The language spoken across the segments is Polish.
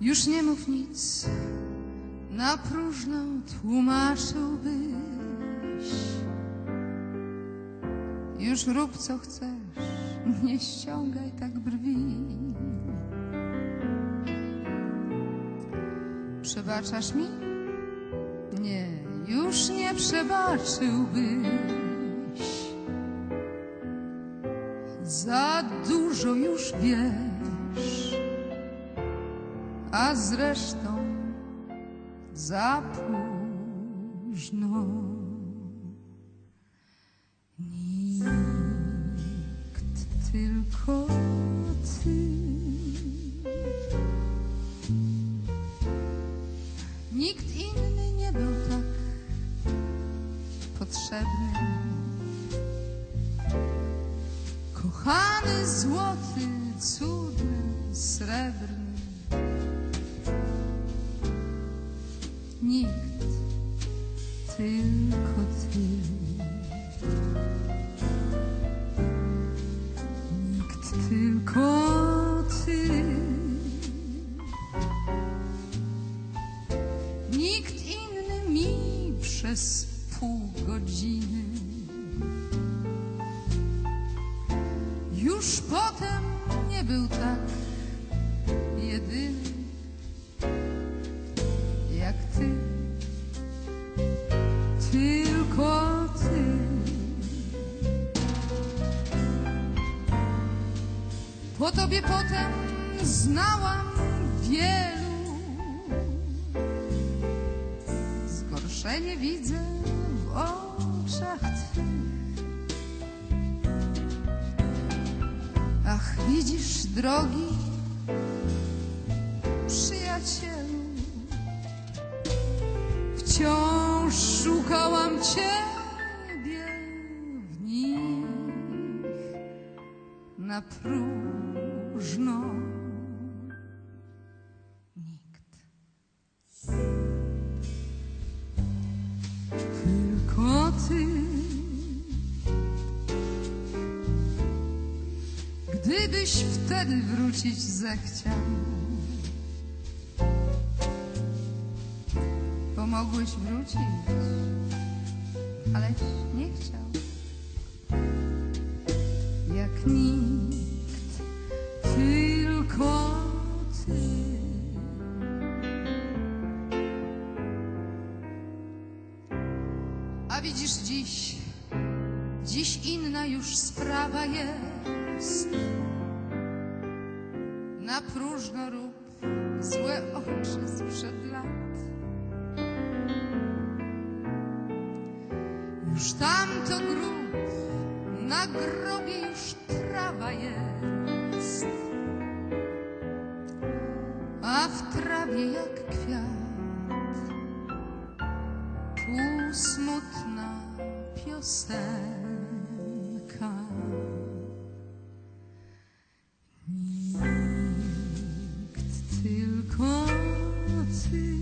Już nie mów nic, na próżno tłumaczyłbyś. Już rób co chcesz, nie ściągaj tak brwi. Przebaczasz mi? Nie, już nie przebaczyłbyś. Za dużo już wiesz, a zresztą za późno. Nikt, tylko ty. Nikt inny nie był tak potrzebny. Kochany, złoty, cudny, srebrny. Tylko ty. Nikt, tylko ty. Nikt inny mi przez pół godziny. Już potem nie był tak Po tobie potem znałam wielu. Zgorszenie widzę w oczach twych. Ach, widzisz, drogi przyjacielu, wciąż szukałam ciebie w nich na próżno. Nikt. Tylko ty. Gdybyś wtedy wrócić zechciał, pomogłeś wrócić, aleś nie chciał. Jak nikt, Widzisz dziś, dziś inna już sprawa jest. Na próżno rób złe oczy sprzed lat. Już tamto grób, na grobie już trawa jest. A w trawie jak kwiat piosenka. Nikt, tylko ty.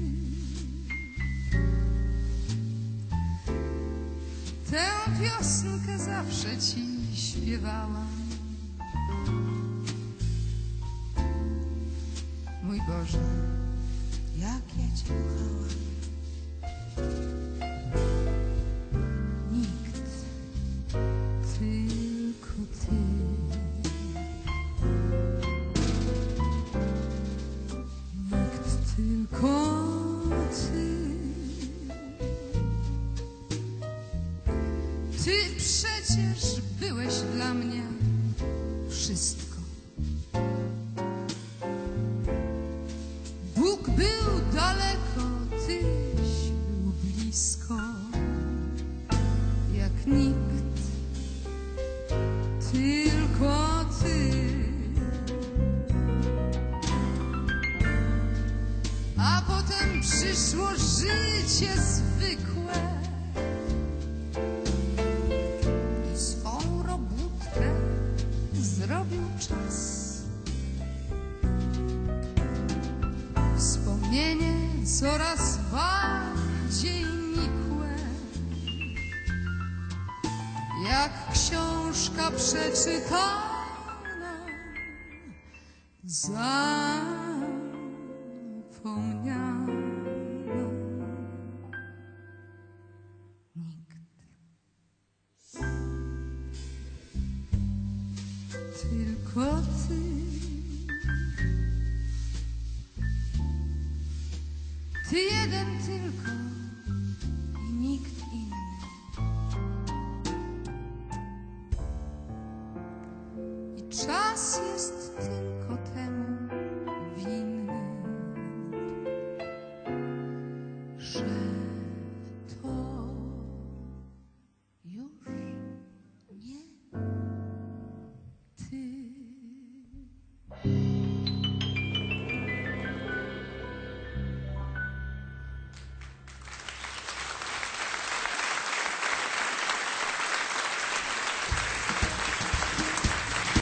Tę piosenkę zawsze ci śpiewałam. Mój Boże, jak ja Nikt, tylko ty. Ty przecież byłeś dla mnie wszystko. Przyszło życie zwykłe. I swą robótkę zrobił czas. Wspomnienie coraz bardziej nikłe. Jak książka przeczytana za tylko ty. Jeden tylko i nikt inny. I czas jest tym